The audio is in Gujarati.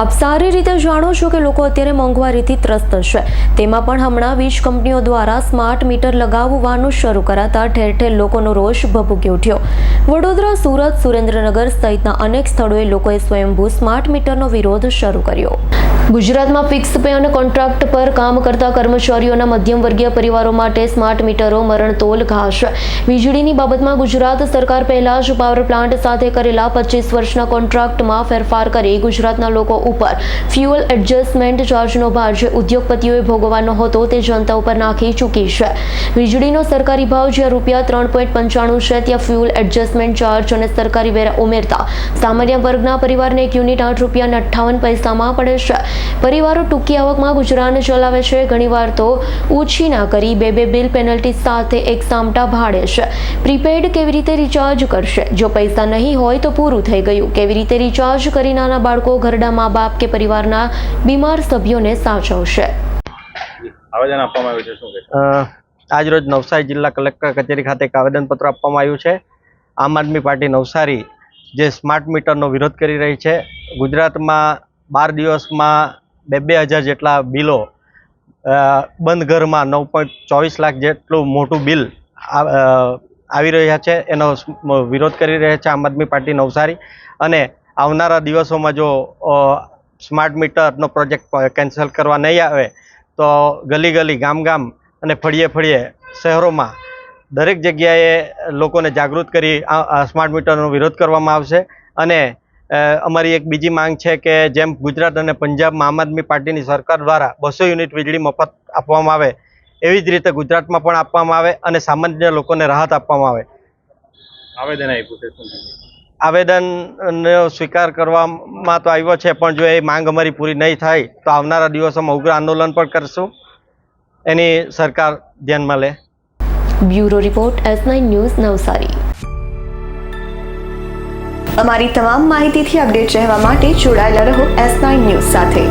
આપ સારી રીતે જાણો છો કે લોકો અત્યારે મોંઘવારીથી ત્રસ્ત છે. તેમાં પણ હમણાં વીજ કંપનીઓ દ્વારા સ્માર્ટ મીટર લગાવવાનું શરૂ કરાતા ઠેર ઠેર લોકોનો રોષ ભભૂકી ઉઠ્યો. વડોદરા, સુરત, સુરેન્દ્રનગર સહિતના અનેક સ્થળોએ લોકોએ સ્વયંભૂ સ્માર્ટ મીટરનો વિરોધ શરૂ કર્યો. ગુજરાતમાં ફિક્સ પે અને કોન્ટ્રાક્ટ પર કામ કરતા કર્મચારીઓના મધ્યમ વર્ગીય પરિવારો માટે સ્માર્ટ મીટરો મરણતોલ ઘાસ. વીજળીની બાબતમાં ગુજરાત સરકાર પહેલા જ પાવર પ્લાન્ટ સાથે કરેલા પચીસ વર્ષના કોન્ટ્રાક્ટમાં ફેરફાર કરી ગુજરાતના લોકો ઉપર ફ્યુઅલ એડજસ્ટમેન્ટ ચાર્જનો ભાર જે ઉદ્યોગપતિઓએ ભોગવવાનો હતો તે જનતા ઉપર નાખી ચૂકી છે. વીજળીનો સરકારી ભાવ જ્યાં રૂપિયા ત્રણ પોઈન્ટ પંચાણું છે, ત્યાં ફ્યુઅલ એડજસ્ટમેન્ટ ચાર્જ અને સરકારી વેરા ઉમેરતા. સામાન્ય વર્ગના પરિવારને એક યુનિટ આઠ રૂપિયા અઠ્ઠાવન પૈસામાં પડે છે. પરિવારો ટૂંકી આવકમાં ગુજરાન ચલાવે છે. ઘણીવાર તો ઓછી ના કરી બે બે બિલ પેનલ્ટી સાથે એક સામટા ભાડે છે. પ્રીપેડ કેવી રીતે રિચાર્જ કરશે? જો પૈસા નહીં હોય તો પૂરું થઈ ગયું. કેવી રીતે રિચાર્જ કરી નાના બાળકો ઘરડા મા બાપ કે પરિવારના બીમાર સભ્યોને સાચવશે? આવેદન આપવામાં આવ્યું છે. શું આજ રોજ નવસારી જિલ્લા કલેક્ટર કચેરી ખાતે એક આવેદનપત્ર આપવામાં આવ્યું છે. આમ આદમી પાર્ટી નવસારી જે સ્માર્ટ મીટરનો વિરોધ કરી રહી છે. ગુજરાતમાં બાર દિવસમાં બે બે હજાર જેટલા બિલો બંધ ઘરમાં નવ પોઈન્ટ ચોવીસ લાખ જેટલું મોટું બિલ આવી રહ્યા છે. એનો વિરોધ કરી રહ્યા છે આમ આદમી પાર્ટી નવસારી. અને આવનારા દિવસોમાં જો સ્માર્ટ મીટરનો પ્રોજેક્ટ કેન્સલ કરવા નહીં આવે, તો ગલી ગલી, ગામ ગામ અને ફળીએ ફળીએ શહેરોમાં દરેક જગ્યાએ લોકોને જાગૃત કરી આ સ્માર્ટ મીટરનો વિરોધ કરવામાં આવશે. અને અમારી એક બીજી માંગ છે કે જેમ ગુજરાત અને પંજાબમાં આમ આદમી પાર્ટીની સરકાર દ્વારા બસો યુનિટ વીજળી મફત આપવામાં આવે એવી જ રીતે ગુજરાતમાં પણ આપવામાં આવે અને સામાન્ય લોકોને રાહત આપવામાં આવે. આવેદન આપ્યું? આવેદનનો સ્વીકાર કરવામાં તો આવ્યો છે પણ જો એ માંગ અમારી પૂરી નહીં થાય તો આવનારા દિવસોમાં ઉગ્ર આંદોલન પણ કરશું. એની સરકાર ધ્યાનમાં લે. Bureau report S nine news Navsari. અમારી તમામ માહિતીથી અપડેટ રહેવા માટે જોડાયેલા રહો એસ નાઇન ન્યૂઝ સાથે.